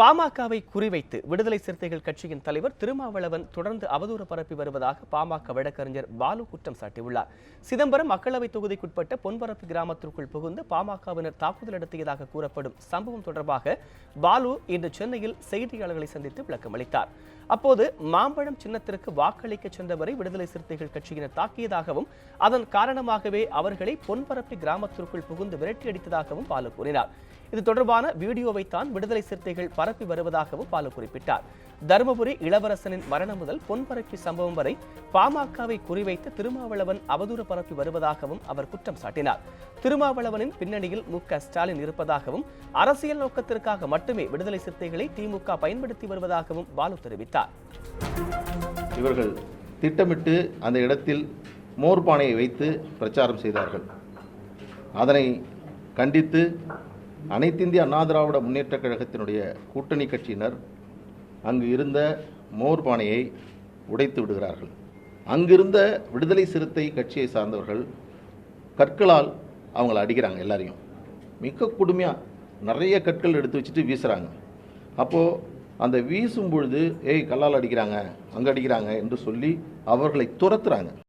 பாமகவை குறிவைத்து விடுதலை சிறுத்தைகள் கட்சியின் தலைவர் திருமாவளவன் தொடர்ந்து அவதூறு பரப்பி வருவதாக பாமக வழக்கறிஞர் பாலு குற்றம் சாட்டியுள்ளார். சிதம்பரம் மக்களவை தொகுதிக்குட்பட்ட பொன்பரப்பு கிராமத்திற்குள் புகுந்து பாமகவினர் தாக்குதல் நடத்தியதாக கூறப்படும் சம்பவம் தொடர்பாக பாலு இன்று சென்னையில் செய்தியாளர்களை சந்தித்து விளக்கம் அளித்தார். அப்போது மாம்பழம் சின்னத்திற்கு வாக்களிக்க சென்றவரை விடுதலை சிறுத்தைகள் கட்சியினர் தாக்கியதாகவும் அதன் காரணமாகவே அவர்களை பொன்பரப்பி கிராமத்திற்குள் புகுந்து விரட்டியடித்ததாகவும் பாலு கூறினார். இது தொடர்பான வீடியோவை தான் விடுதலை சிறுத்தைகள் பரப்பி வருவதாகவும் பாலு குறிப்பிட்டார். தருமபுரி இளவரசனின் மரணம் முதல் பொன்பரப்பி சம்பவம் வரை பாமகவை குறிவைத்து திருமாவளவன் அவதூறு பரப்பி வருவதாகவும் அவர் குற்றம் சாட்டினார். திருமாவளவனின் பின்னணியில் மு. ஸ்டாலின் இருப்பதாகவும் அரசியல் நோக்கத்திற்காக மட்டுமே விடுதலை சிறுத்தைகளை திமுக பயன்படுத்தி வருவதாகவும் பாலு தெரிவித்தார். இவர்கள் திட்டமிட்டு அந்த இடத்தில் மோர்பானையை வைத்து பிரச்சாரம் செய்தார்கள். அதனை கண்டித்து அனைத்திந்திய அண்ணா திராவிட முன்னேற்றக் கழகத்தினுடைய கூட்டணி கட்சியினர் அங்கு இருந்த மோர்பானையை உடைத்து விடுகிறார்கள். அங்கிருந்த விடுதலை சிறுத்தை கட்சியை சார்ந்தவர்கள் கற்களால் அவங்கள அடிக்கிறாங்க எல்லாரையும். மிக கொடுமையாக நிறைய கற்கள் எடுத்து வச்சுட்டு வீசுகிறாங்க அப்போது அந்த வீசும் பொழுது ஏய் கல்லால் அடிக்கிறாங்க அங்கே அடிக்கிறாங்க என்று சொல்லி அவர்களை துரத்துறாங்க.